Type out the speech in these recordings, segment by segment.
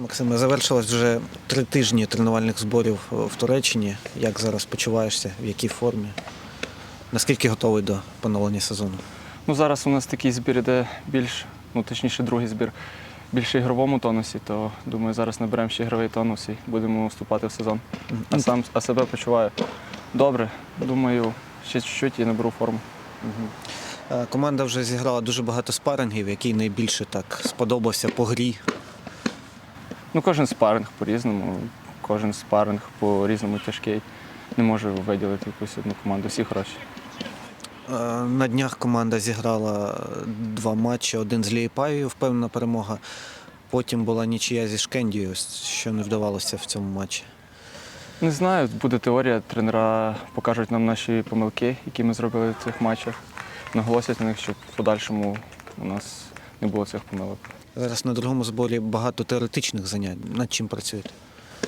Максиме, завершилось вже три тижні тренувальних зборів в Туреччині. Як зараз почуваєшся? В якій формі? Наскільки готовий до поновлення сезону? Ну, зараз у нас такий збір іде більш, ну точніше, другий збір, більше ігровому тонусі, то думаю, зараз наберемо ще ігровий тонус і будемо вступати в сезон. А сам а себе почуваю добре. Думаю, ще чуть-чуть і наберу форму. Е, Команда вже зіграла дуже багато спарингів, який найбільше так сподобався по грі. Ну, кожен спаринг по-різному, кожен спаринг по-різному тяжкий. Не можу виділити якусь одну команду, всі хороші. Е, На днях команда зіграла два матчі, один з Лієпаєю, впевнена перемога. Потім була нічия зі Шкендією, що не вдавалося в цьому матчі. Не знаю, буде теорія, тренера покажуть нам наші помилки, які ми зробили в цих матчах. Наголосять на них, щоб в подальшому у нас не було цих помилок. Зараз на другому зборі багато теоретичних занять. Над чим працюєте?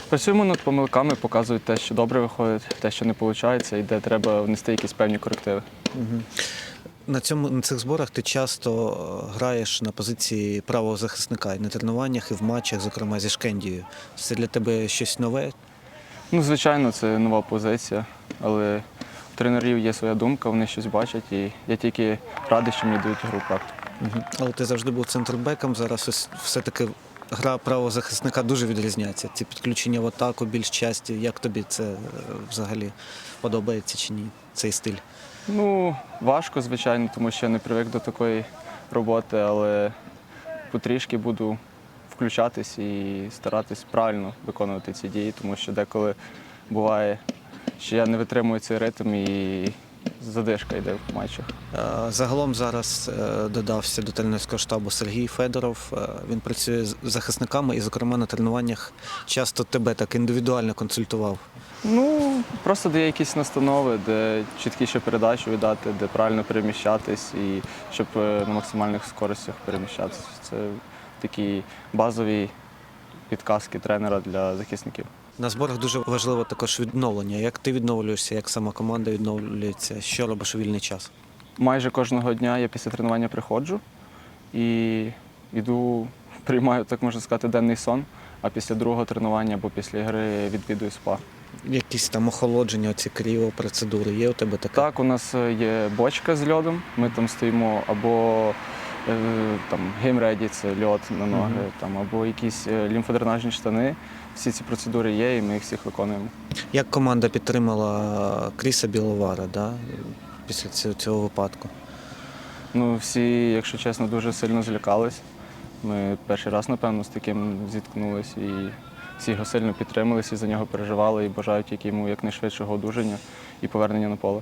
Працюємо над помилками, показують те, що добре виходить, те, що не виходить, і де треба внести якісь певні корективи. На цьому на цих зборах ти часто е, граєш на позиції правого захисника і на тренуваннях, і в матчах, зокрема зі Шкендією. Це для тебе щось нове? Ну, звичайно, це нова позиція, але у тренерів є своя думка, вони щось бачать, і я тільки радий, що мені дають гру практику. Але ти завжди був центрбеком. Зараз все-таки гра правого захисника дуже відрізняється. Ці підключення в атаку більш часті. Як тобі це е, взагалі подобається чи ні? Цей стиль? Ну, важко, звичайно, тому що я не привик до такої роботи, але потрішки буду включатись і старатись правильно виконувати ці дії, тому що деколи буває, що я не витримую цей ритм і задишка йде в матчах. Е, Загалом зараз е, додався до тренерського штабу Сергій Федоров. Е, Він працює з захисниками і, зокрема, на тренуваннях часто тебе так індивідуально консультував. Ну, просто дає якісь настанови, де чіткіше передачу віддати, де правильно переміщатись і щоб на максимальних скоростях переміщатися. Це такі базові підказки тренера для захисників. На зборах дуже важливо також відновлення. Як ти відновлюєшся, як сама команда відновлюється, що робиш у вільний час? Майже кожного дня я після тренування приходжу і йду, приймаю, так можна сказати, денний сон, а після другого тренування або після гри відвідую спа. Якісь там охолодження, оці кріо процедури є у тебе таке? Так, у нас е, є бочка з льодом. Ми там стоїмо або там геймреді, це льод на ноги, Мгм. там, або якісь е, лімфодренажні штани. Всі ці процедури є, і ми їх всіх виконуємо. Як команда підтримала Кріса Біловара да? після цього, випадку? Ну, всі, якщо чесно, дуже сильно злякались. Ми перший раз, напевно, з таким зіткнулися і всі його сильно підтримались і за нього переживали і бажають як йому якнайшвидшого одужання і повернення на поле.